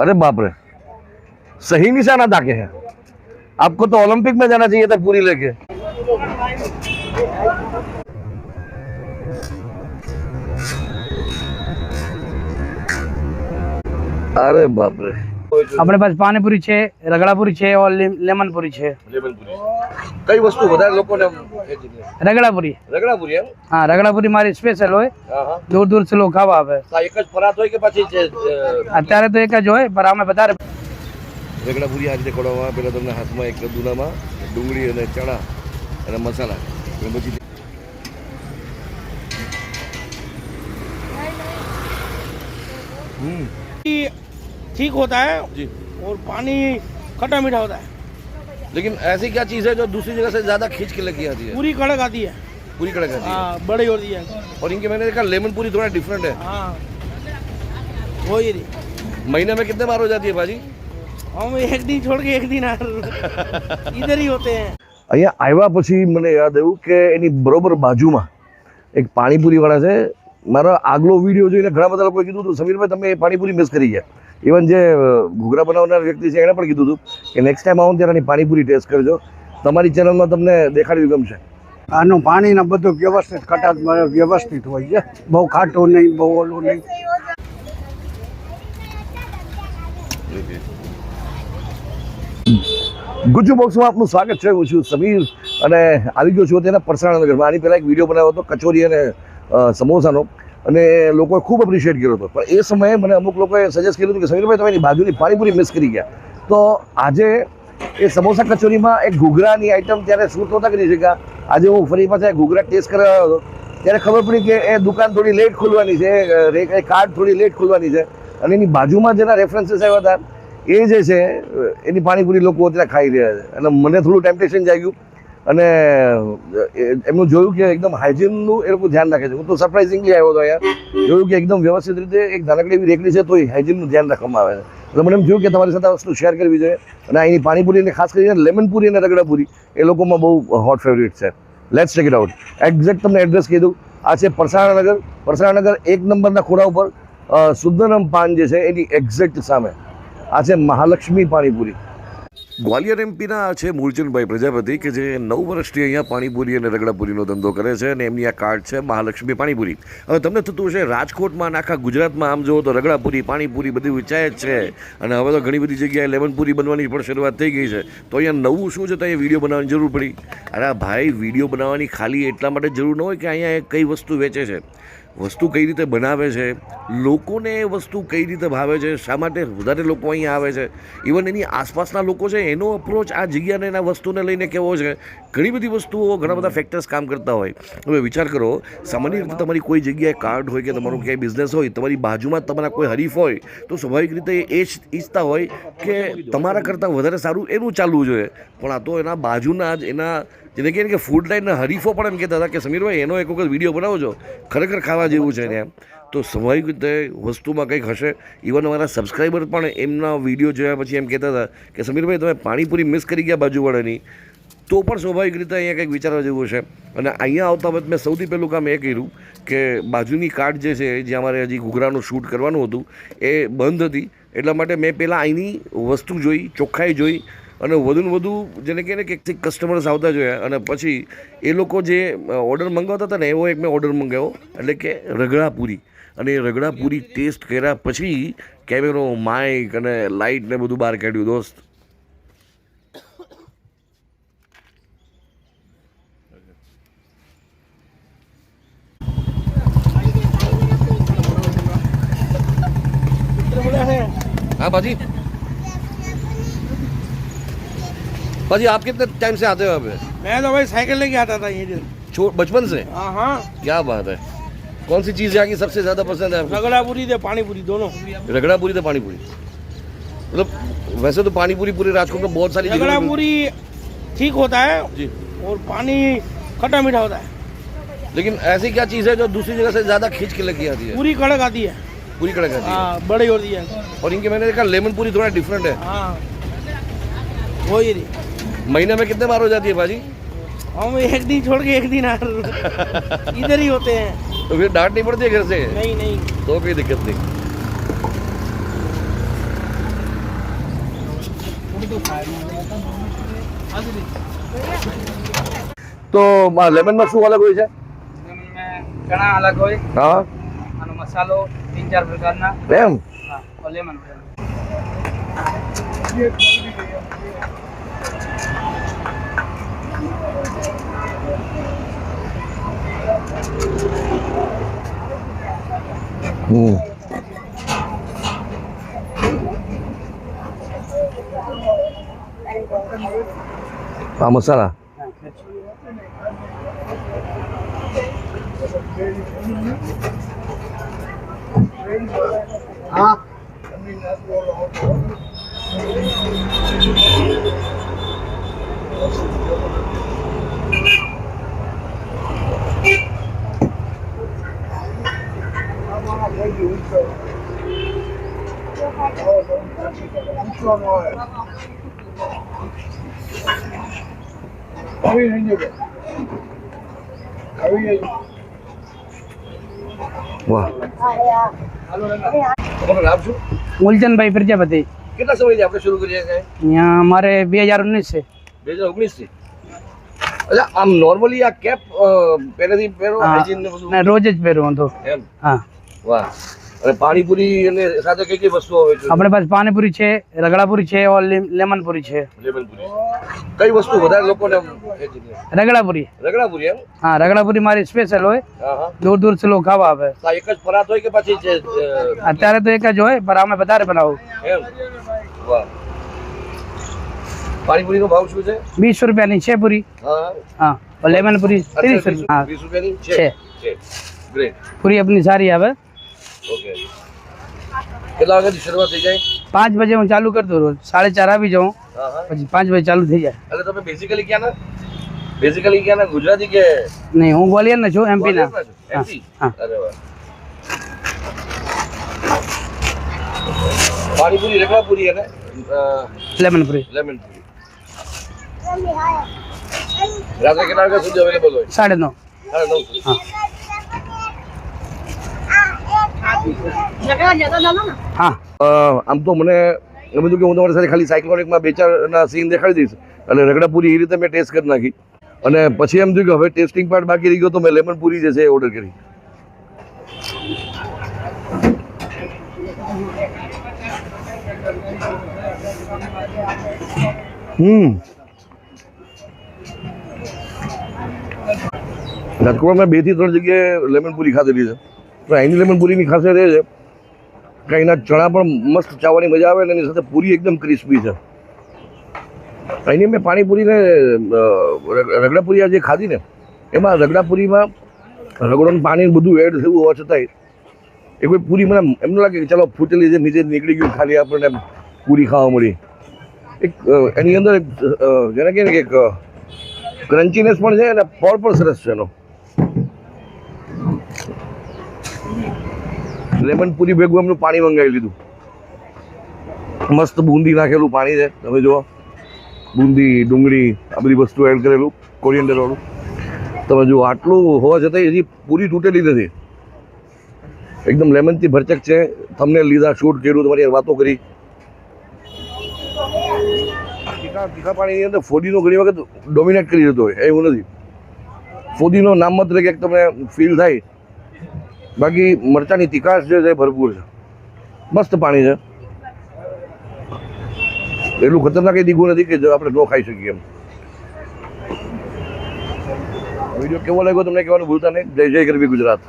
अरे बाप रे। सही निशाना ताके हैं। आपको तो ओलंपिक में जाना चाहिए था पूरी लेके। अरे बाप रे। આપણે પાસે પાણીપુરી છે રગડાપુરી છે ઓર લેમનપુરી છે. કઈ વસ્તુ વધારે લોકોને રગડાપુરી. રગડાપુરી એમ? હા રગડાપુરી મારી સ્પેશિયલ હોય. દૂર દૂરથી લોકો ખાવા આવે. એક જ પરાત હોય કે પછી અત્યારે તો એક જ હોય પણ અમે વધારે રગડાપુરી આ રીતે કડવામાં પહેલાં તમને હાથમાં એક દુનામાં ડુંગળી અને ચણા અને મસાલા. પછી હમ. ठीक होता है जी और पानी खट्टा मीठा होता है लेकिन ऐसी क्या चीज़ है जो दूसरी जगह से ज़्यादा खींच के लेके आती है पूरी कड़क आती है पूरी कड़क आती है हाँ बड़ी होती है और इनके मैंने देखा लेमन पूरी थोड़ा डिफरेंट है हाँ वही रही महीने में कितने बार हो जाती है भाजी हम एक दिन छोड़ के एक दिन आ- इधर ही होते हैं અહીંયા આવ્યા પછી મને યાદ આવ્યું કે એની બરોબર બાજુમાં એક પાણીપુરીવાળા છે મારા આગલો વિડીયો જોઈને ઘણા બધા લોકોએ કીધું હતું સમીરભાઈ તમે એ પાણીપુરી મિસ કરી ગયા ઇવન જે ઘૂઘરા બનાવનાર વ્યક્તિ છે એણે પણ કીધું હતું કે નેક્સ્ટ ટાઈમ આવો ત્યારે આની પાણીપુરી ટેસ્ટ કરજો. તમારી ચેનલમાં તમને દેખાડવી ગમશે. આનું પાણીને બધું વ્યવસ્થિત કટાત વ્યવસ્થિત હોય છે. બહુ ખાટું નહીં બહુ ઓલું નહીં. ગુજુ બોક્સમાં આપનું સ્વાગત છે. હું છું સમીર અને આવી ગયો છું તેના પરસાણા નગરમાં. આની પહેલાં એક વીડિયો બનાવ્યો હતો કચોરી અને સમોસાનો. અને લોકોએ ખૂબ એપ્રિશિએટ કર્યો હતો. પણ એ સમયે મને અમુક લોકોએ સજેસ્ટ કર્યું હતું કે સમીરભાઈ, તમે એની બાજુની પાણીપુરી મિસ કરી ગયા. તો આજે એ સમોસા કચોરીમાં એક ઘૂઘરાની આઈટમ ત્યારે શૂટ નહોતા કરી શક્યા. આજે હું ફરી પાછા ઘૂઘરા ટેસ્ટ કરવા હતો. ત્યારે ખબર પડી કે એ દુકાન થોડી લેટ ખોલવાની છે કાર્ડ થોડી લેટ ખોલવાની છે. અને એની બાજુમાં જેના રેફરન્સીસ આવ્યા હતા, એ જે છે, એની પાણીપુરી લોકો અત્યારે ખાઈ રહ્યા છે. અને મને થોડું ટેમ્પટેશન જાગ્યું. અને એમનું જોયું કે એકદમ હાઇજીનનું એ લોકો ધ્યાન રાખે છે. હું તો સરપ્રાઇઝિંગલી આવ્યો હતો અહીંયા. જોયું કે એકદમ વ્યવસ્થિત રીતે એક નાનકડી એવી રેકડી છે, તોય હાઇજીનનું ધ્યાન રાખવામાં આવે છે. એટલે મને એમ થયું કે તમારી સાથે આ વસ્તુ શેર કરવી જોઈએ. અને અહીંની પાણીપુરી અને ખાસ કરીને લેમનપુરી અને રગડાપુરી એ લોકોમાં બહુ હોટ ફેવરિટ છે. Let's take it out exact તમને એડ્રેસ કીધું આ છે પરસાણાનગર. પરસાણાનગર એક નંબરના ખોડા ઉપર સુંદરમ પાન જે છે એની એક્ઝેક્ટ સામે. આ છે મહાલક્ષ્મી પાણીપુરી. ગ્વાલિયર એમપીના છે મૂળચંદભાઈ પ્રજાપતિ, કે જે નવ વર્ષથી અહીંયા પાણીપુરી અને રગડાપુરીનો ધંધો કરે છે અને એમની આ કાર્ડ છે મહાલક્ષ્મી પાણીપુરી. હવે તમને થતું હશે, રાજકોટમાં આખા ગુજરાતમાં આમ જુઓ તો રગડાપુરી, પાણીપુરી બધી વેચાય જ છે. અને હવે તો ઘણી બધી જગ્યાએ લેમનપુરી બનવાની પણ શરૂઆત થઈ ગઈ છે. તો અહીંયા નવું શું છે તો અહીંયા વીડિયો બનાવવાની જરૂર પડી? અરે ભાઈ, વીડિયો બનાવવાની ખાલી એટલા માટે જરૂર ન હોય કે અહીંયા કઈ વસ્તુ વેચે છે. વસ્તુ કઈ રીતે બનાવે છે, લોકોને એ વસ્તુ કઈ રીતે ભાવે છે, શા માટે વધારે લોકો અહીંયા આવે છે? ઇવન એની આસપાસના લોકો છે, એનો અપ્રોચ આ જગ્યાને એના વસ્તુને લઈને કેવો છે? ઘણી બધી વસ્તુઓ, ઘણા બધા ફેક્ટર્સ કામ કરતા હોય. હવે વિચાર કરો, સામાન્ય રીતે તમારી કોઈ જગ્યાએ કાર્ડ હોય કે તમારું ક્યાંય બિઝનેસ હોય, તમારી બાજુમાં તમારા કોઈ હરીફ હોય, તો સ્વાભાવિક રીતે એ ઈચ્છતા હોય કે તમારા કરતાં વધારે સારું એનું ચાલવું જોઈએ. પણ આ તો એના બાજુના જ એના જેને કહે કે ફૂડ લાઈનના હરીફો પણ એમ કહેતા હતા કે સમીરભાઈ એનો એક વખત વીડિયો બનાવજો ખરેખર ખાવા જેવું છે ને એમ. તો સ્વાભાવિક રીતે વસ્તુમાં કંઈક હશે. ઇવન અમારા સબસ્ક્રાઈબર પણ એમના વીડિયો જોયા પછી એમ કહેતા હતા કે સમીરભાઈ તમે પાણીપુરી મિસ કરી ગયા બાજુવાળાની તો પણ સ્વાભાવિક રીતે અહીંયા કંઈક વિચારવા જેવું છે. અને અહીંયા આવતા વખત મેં સૌથી પહેલું કામ એ કર્યું કે બાજુની કાર્ડ જે છે, જે અમારે હજી ઘૂઘરાનું શૂટ કરવાનું હતું, એ બંધ હતી. એટલા માટે મેં પહેલાં અહીંની વસ્તુ જોઈ, ચોખ્ખાઈ જોઈ અને વધુને વધુ જેને કહે ને કે એકથી કસ્ટમર્સ આવતા જોયા. અને પછી એ લોકો જે ઓર્ડર મંગાવતા હતા ને, એવો એક મેં ઓર્ડર મંગાવ્યો. એટલે કે રગડા પૂરી અને એ રગડા પૂરી ટેસ્ટ કર્યા પછી કેમેરો માઇક અને લાઇટ ને બધું બહાર કાઢ્યું, દોસ્ત. હા, ભાજી. बाजी आप कितने टाइम से आते हो पे? मैं तो भाई साइकिल लेके आता था छो बचपन से? हाँ हाँ। क्या बात है। कौन सी चीज़ यहाँ की सबसे ज़्यादा पसंद है आपको? रगड़ापुरी थे पानीपुरी दोनों। रगड़ा पूरी तो पानी पूरी मतलब वैसे तो पानी पूरी पूरे राजकोट में बहुत सारी जगह पे मिलती- रगड़ापुरी ठीक होता है जी। और पानी खट्टा मीठा होता है। लेकिन ऐसी क्या चीज़ है जो दूसरी जगह से ज़्यादा खींच के लगी आती है? पूरी कड़क आती है। पूरी कड़क आती है। हाँ बड़ी होती है। और इनके मैंने देखा लेमन पूरी थोड़ा डिफरेंट है। हाँ। वही महीने में कितने बार हो जाती है भाजी हम एक दिन छोड़ के एक दिन आ इधर ही होते हैं तो फिर डांट नहीं पड़ती है घर से नहीं नहीं तो कोई दिक्कत नहीं તો લેમનમાં શું અલગ હોય છે ચણા અલગ હોય હા આનો મસાલો તીન ચાર પ્રકારના એમ હા લેમન હમ આ મસાલા વાહ તમારું નામ શું મૂલચંદભાઈ પ્રજાપતિ કેટલા સમયથી આપણે શરૂ કરીએ છીએ અહીંયા અમારે બે હજાર ઉન્નીસ છે બે હજાર ઓગણીસથી અચ્છા આમ નોર્મલી આ કેપ પહેલેથી પહેરો હા. હાઇજીન ને બધું ને રોજ જ પહેરું હું તો એમ હા વાહ અને પાણીપુરી અને સાથે કઈ કઈ વસ્તુઓ આવે છે? આપણે પાસે પાણીપુરી છે રગડાપુરી છે ઓર લેમનપુરી છે. લેમનપુરી. કઈ વસ્તુ વધારે લોકોને? રગડાપુરી. રગડાપુરી એમ? હા રગડાપુરી મારી સ્પેશિયલ હોય. હા દૂરથી લોકો ખાવા આવે. એક જ પરાત હોય કે પછી છે અત્યારે તો એક જ હોય પણ અમે વધારે બનાવું. એમ? વાહ. પાણીપુરીનો ભાવ શું છે? વીસ રૂપિયાની છે પૂરી. હા લેમનપુરી ત્રીસ રૂપિયા હા વીસ રૂપિયાની છે. છે. ગ્રેટ પૂરી આપની સારી આવે. ઓકે. કેટલા વાગ્યાથી શરૂઆત થઈ જાય? પાંચ બજે હું ચાલુ કરતો રોજ. સાડે ચાર આવી જાઉં. પછી પાંચ બજે ચાલુ થઈ જાય. એટલે તમે બેઝિકલી ક્યાં ના બેઝિકલી ક્યાં ના ગુજરાતી કે નહીં હું ગ્વાલિયર ના છું એમપી ના. ગ્વાલિયરના છો? MC? હા. અરે વાહ. પાણીપુરી રગડાપુરી અને લેમનપુરી. લેમન પૂરી રાત્રે કેટલા વાગ્યા સુધી અવેલેબલ હોય? સાડે નવ. સાડા નવ હા. હા આમ તો મને એમ બધું કે હું તમારી સાથે ખાલી સાયક્લોનિકમાં બે ચારના સીન દેખાડી દઈશ. અને રગડાપુરી એ રીતે મેં ટેસ્ટ કરી નાખી. અને પછી એમ થયું કે હવે ટેસ્ટિંગ પાર્ટ બાકી રહી ગયો તો મેં લેમન પૂરી જે છે એ ઓર્ડર કરી. હમ. રાજકોટમાં બેથી ત્રણ જગ્યાએ લેમન પૂરી ખાધેલી છે. તો અહીંની લેમન પૂરીની ખાસિયત એ છે કે અહીંના ચણા પણ મસ્ત ચાવવાની મજા આવે અને એની સાથે પૂરી એકદમ ક્રિસ્પી છે. અહીંની મેં પાણીપુરીને રગડાપુરી જે ખાધી ને, એમાં રગડાપુરીમાં રગડોનું પાણી બધું એડ થયું હોવા છતાંય એ કોઈ પૂરી મને એમ લાગે કે ચાલો ફૂટેલી છે નીચે નીકળી ગયું ખાલી આપણને પૂરી ખાવા મળી. એક એની અંદર જેને કહે ને કે ક્રન્ચીનેસ પણ છે અને ફળ પણ સરસ છે એનો. લેમન પૂરી ભેગું એમનું પાણી મંગાવી લીધું. મસ્ત બુંદી નાખેલું પાણી છે, તમે જુઓ. બુંદી, ડુંગળી, આ બધી વસ્તુ એડ કરેલું કોરિયન્ડરવાળું તમે જુઓ, આટલું હોવા છતાં હજી પૂરી તૂટેલી નથી. એકદમ લેમનથી ભરચક છે. તમને લીધા શૂટ કર્યું, તમારી વાતો કરી. તીખા તીખા પાણીની અંદર ફોદીનો ઘણી વખત ડોમિનેટ કરી જતો હોય, એવું નથી. ફોદીનો નામ માત્ર કે તમને ફીલ થાય બાકી મરચાની તિકાસ જે છે ભરપૂર છે. મસ્ત પાણી છે. એટલું ખતરનાક એ દીઘું નથી કે આપણે ન ખાઈ શકીએ એમ. વીડિયો કેવો લાગ્યો તમને કહેવાનું ભૂલતા નહીં. જય જય ગરબી ગુજરાત.